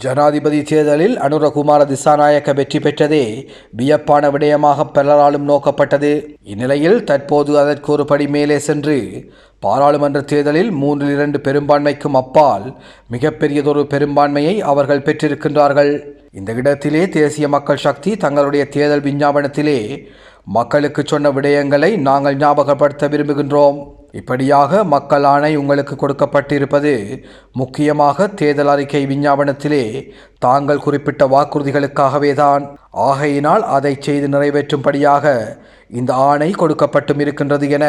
ஜனாதிபதி தேர்தலில் அனுரகுமார திசாநாயக்க வெற்றி பெற்றதே. வியப்பான விடயமாக பலராலும் நோக்கப்பட்டது. இந்நிலையில் தற்போது அதற்கு ஒரு படி மேலே சென்று பாராளுமன்ற தேர்தலில் மூன்றில் இரண்டு பெரும்பான்மைக்கும் அப்பால் மிகப்பெரியதொரு பெரும்பான்மையை அவர்கள் பெற்றிருக்கின்றார்கள். இந்த இடத்திலே தேசிய மக்கள் சக்தி தங்களுடைய தேர்தல் விஞ்ஞாபனத்திலே மக்களுக்கு சொன்ன விடயங்களை நாங்கள் ஞாபகப்படுத்த விரும்புகின்றோம். இப்படியாக மக்கள் ஆணை உங்களுக்கு கொடுக்கப்பட்டிருப்பது முக்கியமாக தேர்தல் அறிக்கை விஞ்ஞாபனத்திலே தாங்கள் குறிப்பிட்ட வாக்குறுதிகளுக்காகவே தான் ஆகையினால் அதை செய்து நிறைவேற்றும்படியாக இந்த ஆணை கொடுக்கப்பட்டும் இருக்கின்றது என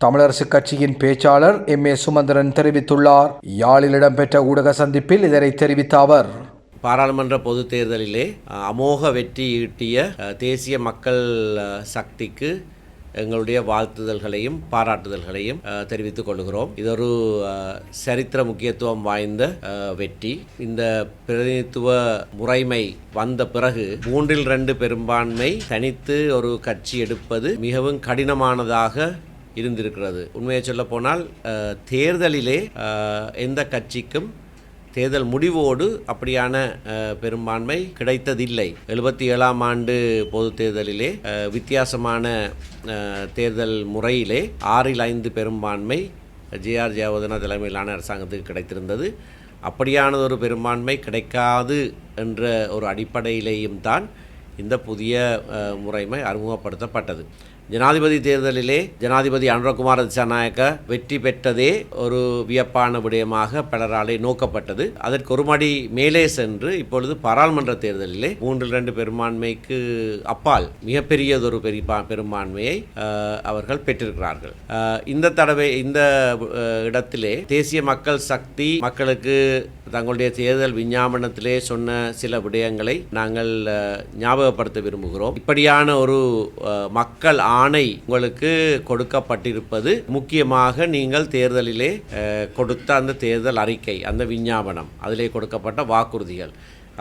தமிழரசு கட்சியின் பேச்சாளர் எம். ஏ. சுமந்திரன் தெரிவித்துள்ளார். யாழில் இடம்பெற்ற ஊடக சந்திப்பில் இதனை தெரிவித்த அவர் பாராளுமன்ற பொது தேர்தலிலே அமோக வெற்றி ஈட்டிய தேசிய மக்கள் சக்திக்கு எங்களுடைய வாழ்த்துதல்களையும் பாராட்டுதல்களையும் தெரிவித்துக் கொள்கிறோம். இது ஒரு சரித்திர முக்கியத்துவம் வாய்ந்த வெற்றி. இந்த பிரதிநிதித்துவ முறைமை வந்த பிறகு மூன்றில் ரெண்டு பெரும்பான்மை தனித்து ஒரு கட்சி எடுப்பது மிகவும் கடினமானதாக இருந்திருக்கிறது. உண்மையை சொல்ல போனால் தேர்தலிலே எந்த கட்சிக்கும் தேர்தல் முடிவோடு அப்படியான பெரும்பான்மை கிடைத்ததில்லை. எழுபத்தி ஏழாம் ஆண்டு பொது தேர்தலிலே வித்தியாசமான தேர்தல் முறையிலே ஆறில் ஐந்து பெரும்பான்மை ஜேஆர் ஜெயவர்தனா தலைமையிலான அரசாங்கத்துக்கு கிடைத்திருந்தது. அப்படியானதொரு பெரும்பான்மை கிடைக்காது என்ற ஒரு அடிப்படையிலேயும் தான் இந்த புதிய முறைமை அறிமுகப்படுத்தப்பட்டது. ஜனாதிபதி தேர்தலிலே ஜனாதிபதி அனுரகுமார திசாநாயக்க வெற்றி பெற்றதே ஒரு வியப்பான விடயமாக பலராலே நோக்கப்பட்டது. அதற்கு ஒரு மடி மேலே சென்று இப்பொழுது பாராளுமன்ற தேர்தலிலே மூன்றில் ரெண்டு பெரும்பான்மைக்கு அப்பால் மிகப்பெரியதொரு பெரிய பெரும்பான்மையை அவர்கள் பெற்றிருக்கிறார்கள். இந்த தடவை இந்த இடத்திலே தேசிய மக்கள் சக்தி மக்களுக்கு தங்களுடைய தேர்தல் விஞ்ஞாபனத்திலே சொன்ன சில விடயங்களை நாங்கள் ஞாபகப்படுத்த விரும்புகிறோம். இப்படியான ஒரு மக்கள் ஆணை உங்களுக்கு கொடுக்கப்பட்டிருப்பது. முக்கியமாக நீங்கள் தேர்தலிலே கொடுத்த அந்த தேர்தல் அறிக்கை அந்த விஞ்ஞாபனம் அதிலே கொடுக்கப்பட்ட வாக்குறுதிகள்.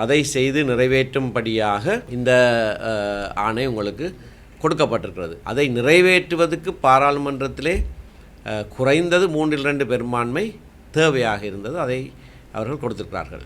அதை செய்து நிறைவேற்றும்படியாக இந்த ஆணை உங்களுக்கு கொடுக்கப்பட்டிருக்கிறது. அதை நிறைவேற்றுவதற்கு பாராளுமன்றத்திலே குறைந்தது மூன்றில் ரெண்டு பெரும்பான்மை தேவையாக இருந்தது. அதை அவர்கள் கொடுத்திருக்கிறார்கள்.